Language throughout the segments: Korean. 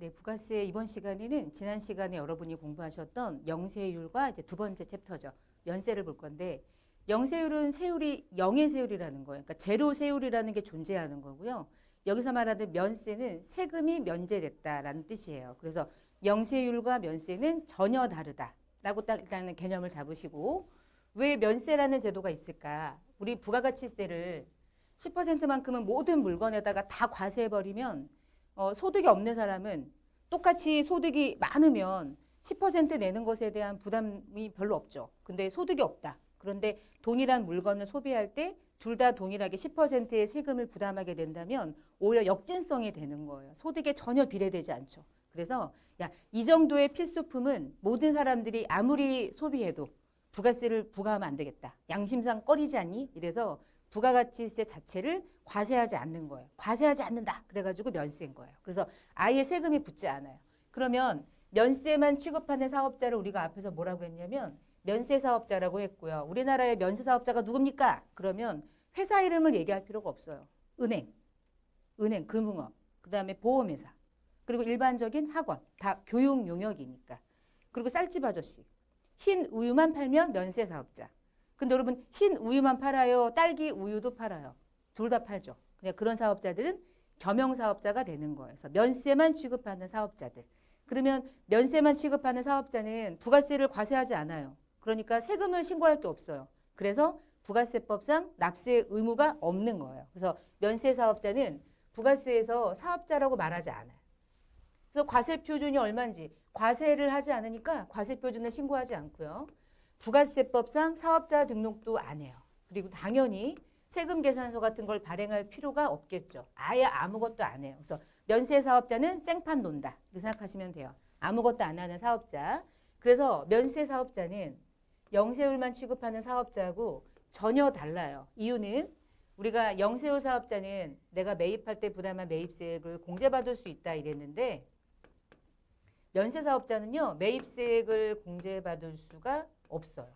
네, 부가세 이번 시간에는 지난 시간에 여러분이 공부하셨던 영세율과 이제 두 번째 챕터죠. 연세를 볼 건데 영세율은 세율이 영의 세율이라는 거예요. 그러니까 제로 세율이라는 게 존재하는 거고요. 여기서 말하는 면세는 세금이 면제됐다라는 뜻이에요. 그래서 영세율과 면세는 전혀 다르다라고 딱 일단은 개념을 잡으시고 왜 면세라는 제도가 있을까? 우리 부가가치세를 10%만큼은 모든 물건에다가 다 과세해버리면 어, 소득이 없는 사람은 똑같이 소득이 많으면 10% 내는 것에 대한 부담이 별로 없죠. 근데 소득이 없다. 그런데 동일한 물건을 소비할 때 둘 다 동일하게 10%의 세금을 부담하게 된다면 오히려 역진성이 되는 거예요. 소득에 전혀 비례되지 않죠. 그래서 야, 이 정도의 필수품은 모든 사람들이 아무리 소비해도 부가세를 부과하면 안 되겠다. 양심상 꺼리지 않니? 이래서 부가가치세 자체를 과세하지 않는 거예요. 과세하지 않는다. 그래가지고 면세인 거예요. 그래서 아예 세금이 붙지 않아요. 그러면 면세만 취급하는 사업자를 우리가 앞에서 뭐라고 했냐면 면세 사업자라고 했고요. 우리나라의 면세 사업자가 누굽니까? 그러면 회사 이름을 얘기할 필요가 없어요. 은행, 은행, 금융업, 그 다음에 보험회사, 그리고 일반적인 학원, 다 교육 용역이니까. 그리고 쌀집 아저씨, 흰 우유만 팔면 면세 사업자. 근데 여러분 흰 우유만 팔아요. 딸기 우유도 팔아요. 둘 다 팔죠. 그냥 그런 사업자들은 겸용 사업자가 되는 거예요. 그래서 면세만 취급하는 사업자들. 그러면 면세만 취급하는 사업자는 부가세를 과세하지 않아요. 그러니까 세금을 신고할 게 없어요. 그래서 부가세법상 납세 의무가 없는 거예요. 그래서 면세 사업자는 부가세에서 사업자라고 말하지 않아요. 그래서 과세 표준이 얼마인지 과세를 하지 않으니까 과세 표준을 신고하지 않고요. 부가세법상 사업자 등록도 안 해요. 그리고 당연히 세금 계산서 같은 걸 발행할 필요가 없겠죠. 아예 아무것도 안 해요. 그래서 면세 사업자는 생판 논다. 이렇게 생각하시면 돼요. 아무것도 안 하는 사업자. 그래서 면세 사업자는 영세율만 취급하는 사업자하고 전혀 달라요. 이유는 우리가 영세율 사업자는 내가 매입할 때 부담한 매입세액을 공제받을 수 있다 이랬는데 면세 사업자는요 매입세액을 공제받을 수가 없어요.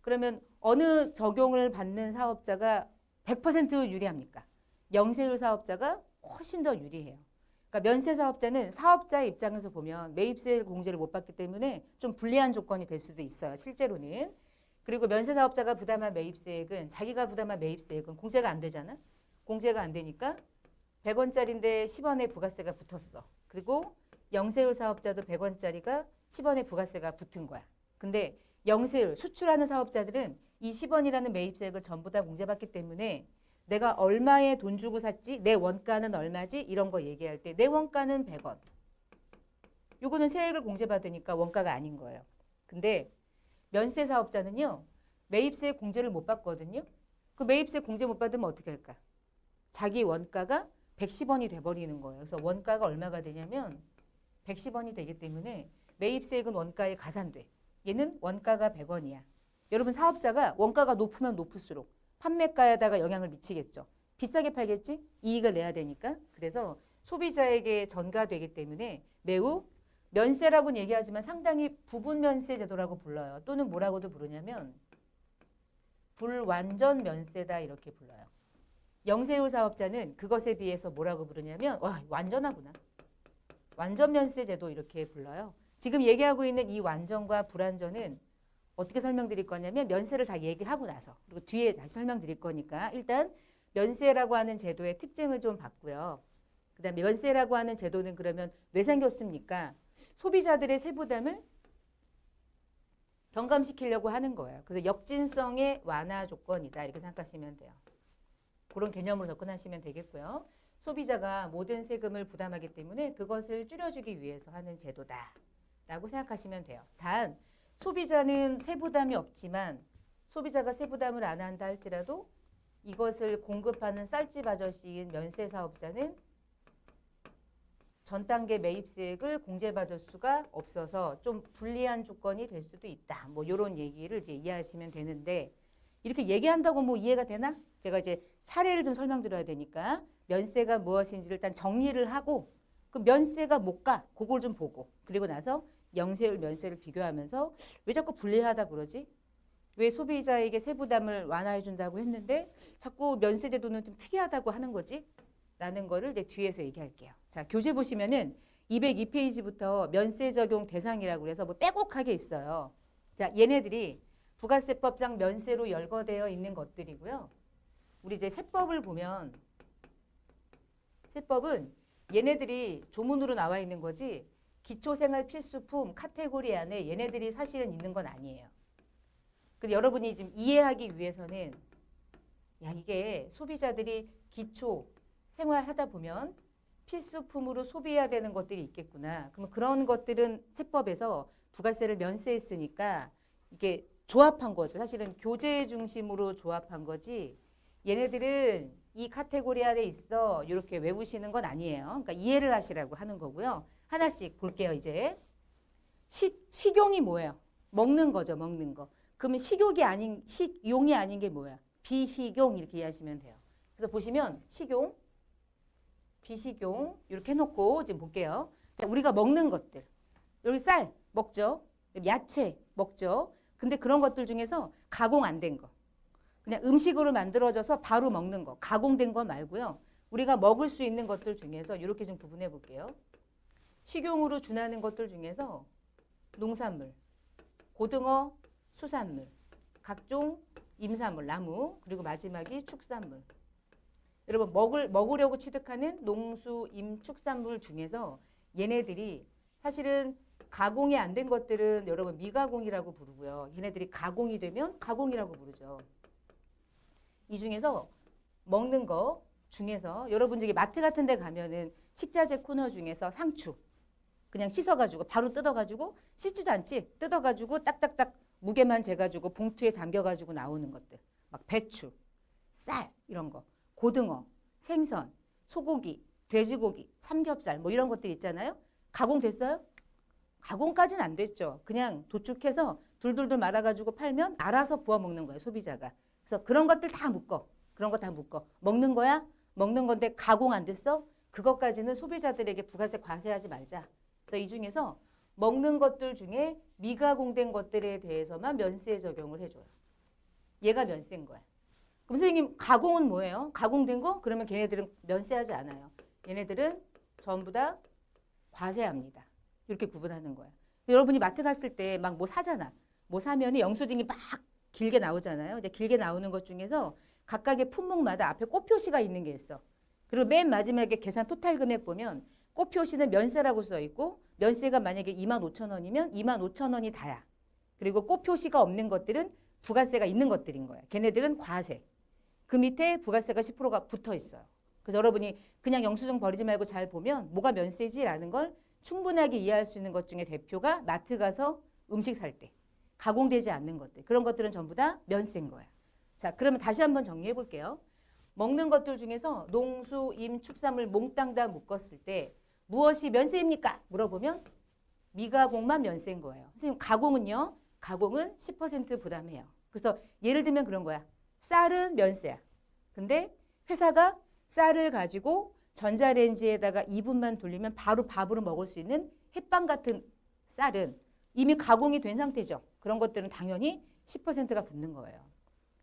그러면 어느 적용을 받는 사업자가 100% 유리합니까? 영세율 사업자가 훨씬 더 유리해요. 그러니까 면세 사업자는 사업자의 입장에서 보면 매입세 공제를 못 받기 때문에 좀 불리한 조건이 될 수도 있어요. 실제로는. 그리고 면세 사업자가 부담한 매입세액은 자기가 부담한 매입세액은 공제가 안 되잖아. 공제가 안 되니까 100원짜리인데 10원의 부가세가 붙었어. 그리고 영세율 사업자도 100원짜리가 10원의 부가세가 붙은 거야. 근데 영세율 수출하는 사업자들은 이 10원이라는 매입세액을 전부 다 공제받기 때문에 내가 얼마에 돈 주고 샀지? 내 원가는 얼마지? 이런 거 얘기할 때 내 원가는 100원. 요거는 세액을 공제받으니까 원가가 아닌 거예요. 근데 면세 사업자는요. 매입세 공제를 못 받거든요. 그 매입세 공제 못 받으면 어떻게 할까? 자기 원가가 110원이 돼버리는 거예요. 그래서 원가가 얼마가 되냐면 110원이 되기 때문에 매입세액은 원가에 가산돼. 얘는 원가가 100원이야. 여러분 사업자가 원가가 높으면 높을수록 판매가에다가 영향을 미치겠죠. 비싸게 팔겠지? 이익을 내야 되니까. 그래서 소비자에게 전가되기 때문에 매우 면세라고는 얘기하지만 상당히 부분 면세 제도라고 불러요. 또는 뭐라고도 부르냐면 불완전 면세다 이렇게 불러요. 영세율 사업자는 그것에 비해서 뭐라고 부르냐면 와 완전하구나. 완전 면세 제도 이렇게 불러요. 지금 얘기하고 있는 이 완전과 불완전은 어떻게 설명드릴 거냐면 면세를 다 얘기하고 나서 그리고 뒤에 다시 설명드릴 거니까 일단 면세라고 하는 제도의 특징을 좀 봤고요. 그다음에 면세라고 하는 제도는 그러면 왜 생겼습니까? 소비자들의 세부담을 경감시키려고 하는 거예요. 그래서 역진성의 완화 조건이다 이렇게 생각하시면 돼요. 그런 개념으로 접근하시면 되겠고요. 소비자가 모든 세금을 부담하기 때문에 그것을 줄여주기 위해서 하는 제도다 라고 생각하시면 돼요. 단 소비자는 세부담이 없지만 소비자가 세부담을 안 한다 할지라도 이것을 공급하는 쌀집 아저씨인 면세 사업자는 전 단계 매입세액을 공제받을 수가 없어서 좀 불리한 조건이 될 수도 있다. 뭐 이런 얘기를 이제 이해하시면 되는데 이렇게 얘기한다고 뭐 이해가 되나? 제가 이제 사례를 좀 설명드려야 되니까 면세가 무엇인지를 일단 정리를 하고 그 면세가 뭘까? 그걸 좀 보고 그리고 나서 영세율 면세를 비교하면서 왜 자꾸 불리하다 그러지? 왜 소비자에게 세부담을 완화해 준다고 했는데 자꾸 면세 제도는 좀 특이하다고 하는 거지? 라는 거를 이제 뒤에서 얘기할게요. 자, 교재 보시면은 202페이지부터 면세 적용 대상이라고 그래서 뭐 빼곡하게 있어요. 자, 얘네들이 부가세법상 면세로 열거되어 있는 것들이고요. 우리 이제 세법을 보면 세법은 얘네들이 조문으로 나와 있는 거지 기초생활 필수품 카테고리 안에 얘네들이 사실은 있는 건 아니에요. 근데 여러분이 지금 이해하기 위해서는 야 이게 소비자들이 기초 생활하다 보면 필수품으로 소비해야 되는 것들이 있겠구나. 그러면 그런 것들은 세법에서 부가세를 면세했으니까 이게 조합한 거죠. 사실은 교재 중심으로 조합한 거지. 얘네들은 이 카테고리 안에 있어 이렇게 외우시는 건 아니에요. 그러니까 이해를 하시라고 하는 거고요. 하나씩 볼게요. 이제 식 식용이 뭐예요? 먹는 거죠. 먹는 거. 그러면 식욕이 아닌 식용이 아닌 게 뭐야? 비식용 이렇게 이해하시면 돼요. 그래서 보시면 식용, 비식용 이렇게 해놓고 지금 볼게요. 자, 우리가 먹는 것들 여기 쌀 먹죠. 야채 먹죠. 근데 그런 것들 중에서 가공 안 된 거, 그냥 음식으로 만들어져서 바로 먹는 거, 가공된 거 말고요. 우리가 먹을 수 있는 것들 중에서 이렇게 좀 구분해 볼게요. 식용으로 준하는 것들 중에서 농산물, 고등어, 수산물, 각종 임산물, 나무, 그리고 마지막이 축산물. 여러분 먹을 먹으려고 취득하는 농수, 임, 축산물 중에서 얘네들이 사실은 가공이 안 된 것들은 여러분 미가공이라고 부르고요. 얘네들이 가공이 되면 가공이라고 부르죠. 이 중에서 먹는 거 중에서 여러분 저기 마트 같은 데 가면은 식자재 코너 중에서 상추 그냥 씻어가지고 바로 뜯어가지고 씻지도 않지? 뜯어가지고 딱딱딱 무게만 재가지고 봉투에 담겨가지고 나오는 것들. 막 배추, 쌀 이런 거. 고등어, 생선, 소고기, 돼지고기, 삼겹살 뭐 이런 것들 있잖아요. 가공됐어요? 가공까지는 안 됐죠. 그냥 도축해서 둘둘둘 말아가지고 팔면 알아서 부어 먹는 거예요 소비자가. 그래서 그런 것들 다 묶어. 그런 거 다 묶어. 먹는 거야? 먹는 건데 가공 안 됐어? 그것까지는 소비자들에게 부가세 과세하지 말자 그래서 이 중에서 먹는 것들 중에 미가공된 것들에 대해서만 면세 적용을 해줘요. 얘가 면세인 거야. 그럼 선생님 가공은 뭐예요? 가공된 거? 그러면 걔네들은 면세하지 않아요. 얘네들은 전부 다 과세합니다. 이렇게 구분하는 거야. 여러분이 마트 갔을 때 막 뭐 사잖아. 뭐 사면 영수증이 막 길게 나오잖아요. 근데 길게 나오는 것 중에서 각각의 품목마다 앞에 꽃 표시가 있는 게 있어. 그리고 맨 마지막에 계산 토탈 금액 보면 꽃 표시는 면세라고 써 있고 면세가 만약에 2만 5천 원이면 2만 5천 원이 다야. 그리고 꽃 표시가 없는 것들은 부가세가 있는 것들인 거야. 걔네들은 과세. 그 밑에 부가세가 10%가 붙어 있어요. 그래서 여러분이 그냥 영수증 버리지 말고 잘 보면 뭐가 면세지라는 걸 충분하게 이해할 수 있는 것 중에 대표가 마트 가서 음식 살 때 가공되지 않는 것들 그런 것들은 전부 다 면세인 거야. 자, 그러면 다시 한번 정리해 볼게요. 먹는 것들 중에서 농수, 임, 축산물 몽땅 다 묶었을 때 무엇이 면세입니까? 물어보면 미가공만 면세인 거예요. 선생님 가공은요? 가공은 10% 부담해요. 그래서 예를 들면 그런 거야. 쌀은 면세야. 근데 회사가 쌀을 가지고 전자레인지에다가 2분만 돌리면 바로 밥으로 먹을 수 있는 햇빵 같은 쌀은 이미 가공이 된 상태죠. 그런 것들은 당연히 10%가 붙는 거예요.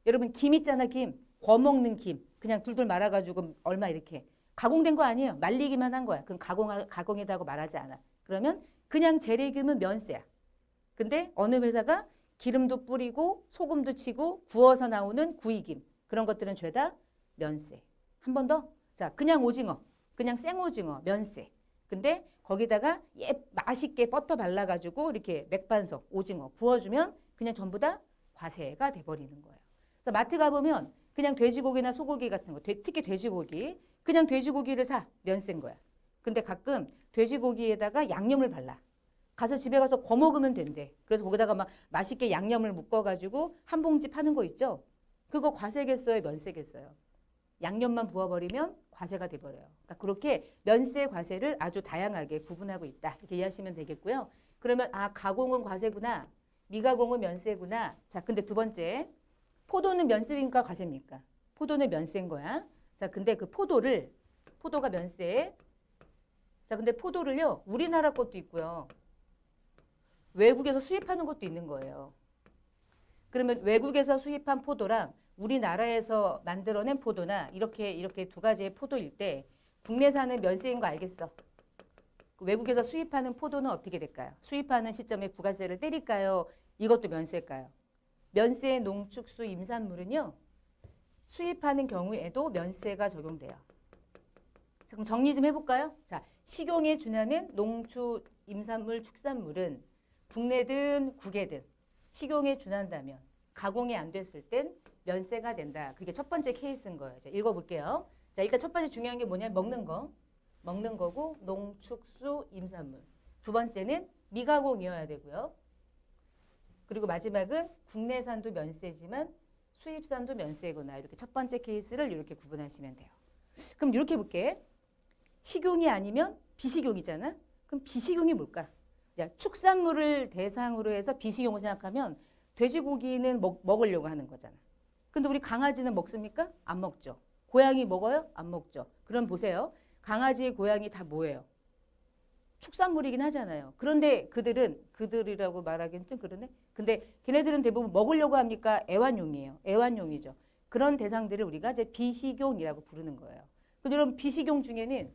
여러분 김 있잖아 김. 거 먹는 김. 그냥 둘둘 말아가지고 얼마 이렇게. 가공된 거 아니에요. 말리기만 한 거야. 그건 가공, 가공이라고 말하지 않아. 그러면 그냥 재래김은 면세야. 근데 어느 회사가 기름도 뿌리고 소금도 치고 구워서 나오는 구이김. 그런 것들은 죄다 면세. 한 번 더. 자, 그냥 오징어. 그냥 생오징어. 면세. 근데 거기다가 예 맛있게 버터 발라가지고 이렇게 맥반석 오징어 구워주면 그냥 전부 다 과세가 돼버리는 거예요. 그래서 마트 가보면 그냥 돼지고기나 소고기 같은 거, 돼- 특히 돼지고기 그냥 돼지고기를 사 면세인 거야. 근데 가끔 돼지고기에다가 양념을 발라. 가서 집에 가서 거 먹으면 된대. 그래서 거기다가 막 맛있게 양념을 묶어가지고 한 봉지 파는 거 있죠? 그거 과세겠어요, 면세겠어요? 양념만 부어버리면 과세가 돼버려요. 그러니까 그렇게 면세 과세를 아주 다양하게 구분하고 있다. 이렇게 이해하시면 되겠고요. 그러면 아 가공은 과세구나, 미가공은 면세구나. 자, 근데 두 번째 포도는 면세입니까 과세입니까? 포도는 면세인 거야. 자, 근데 그 포도를 포도가 면세. 자, 근데 포도를요 우리나라 것도 있고요. 외국에서 수입하는 것도 있는 거예요. 그러면 외국에서 수입한 포도랑 우리나라에서 만들어낸 포도나 이렇게 이렇게 두 가지의 포도일 때 국내산은 면세인 거 알겠어. 그 외국에서 수입하는 포도는 어떻게 될까요? 수입하는 시점에 부가세를 때릴까요? 이것도 면세일까요? 면세 농축수 임산물은요. 수입하는 경우에도 면세가 적용돼요. 자, 그럼 정리 좀 해볼까요? 자, 식용에 준하는 농축 임산물 축산물은 국내든 국외든 식용에 준한다면 가공이 안 됐을 땐 면세가 된다. 그게 첫 번째 케이스인 거예요. 자, 읽어볼게요. 자, 일단 첫 번째 중요한 게 뭐냐? 먹는 거. 먹는 거고 농축수 임산물. 두 번째는 미가공이어야 되고요. 그리고 마지막은 국내산도 면세지만 수입산도 면세거나 이렇게 첫 번째 케이스를 이렇게 구분하시면 돼요. 그럼 이렇게 볼게. 식용이 아니면 비식용이잖아. 그럼 비식용이 뭘까? 야, 축산물을 대상으로 해서 비식용을 생각하면 돼지고기는 먹, 먹으려고 하는 거잖아. 근데 우리 강아지는 먹습니까? 안 먹죠. 고양이 먹어요? 안 먹죠. 그럼 보세요. 강아지, 고양이 다 뭐예요? 축산물이긴 하잖아요. 그런데 그들은 그들이라고 말하기는 좀 그러네. 근데 걔네들은 대부분 먹으려고 합니까? 애완용이에요. 애완용이죠. 그런 대상들을 우리가 이제 비식용이라고 부르는 거예요. 근데 여러분 비식용 중에는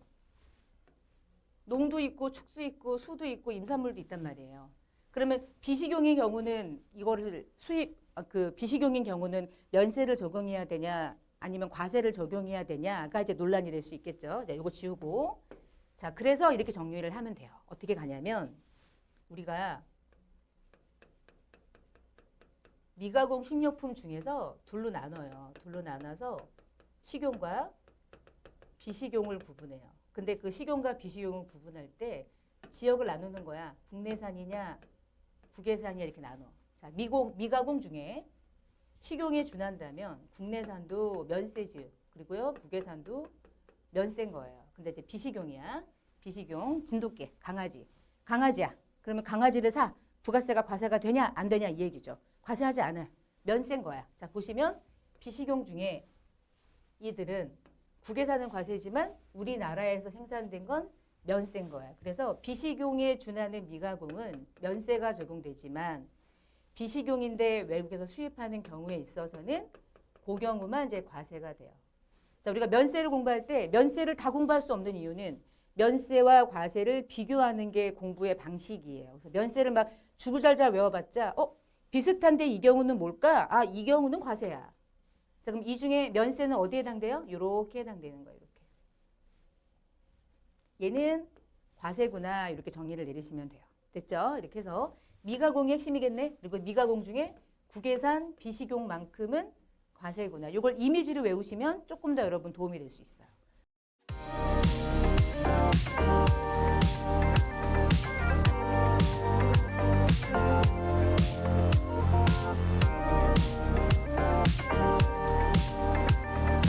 농도 있고 축수 있고 수도 있고 임산물도 있단 말이에요. 그러면 비식용의 경우는 이거를 수입 아, 그 비식용인 경우는 면세를 적용해야 되냐 아니면 과세를 적용해야 되냐가 이제 논란이 될 수 있겠죠. 자, 이거 지우고 자 그래서 이렇게 정리를 하면 돼요. 어떻게 가냐면 우리가 미가공 식료품 중에서 둘로 나눠요. 둘로 나눠서 식용과 비식용을 구분해요. 근데 그 식용과 비식용을 구분할 때 지역을 나누는 거야. 국내산이냐, 국외산이냐 이렇게 나눠. 자, 미공, 미가공 중에 식용에 준한다면 국내산도 면세지 그리고요 국외산도 면세인 거예요. 근데 이제 비식용이야. 비식용 진돗개 강아지 강아지야. 그러면 강아지를 사 부가세가 과세가 되냐 안 되냐 이 얘기죠. 과세하지 않아 면세인 거야. 자 보시면 비식용 중에 이들은 국외산은 과세지만 우리나라에서 생산된 건 면세인 거야. 그래서 비식용에 준하는 미가공은 면세가 적용되지만 비식용인데 외국에서 수입하는 경우에 있어서는 그 경우만 이제 과세가 돼요. 자, 우리가 면세를 공부할 때 면세를 다 공부할 수 없는 이유는 면세와 과세를 비교하는 게 공부의 방식이에요. 그래서 면세를 막 주구잘잘 외워봤자 어 비슷한데 이 경우는 뭘까? 아, 이 경우는 과세야. 자, 그럼 이 중에 면세는 어디에 해당돼요? 이렇게 해당되는 거예요. 이렇게. 얘는 과세구나 이렇게 정리를 내리시면 돼요. 됐죠? 이렇게 해서 미가공이 핵심이겠네. 그리고 미가공 중에 국외산 비식용만큼은 과세구나. 이걸 이미지로 외우시면 조금 더 여러분 도움이 될 수 있어요.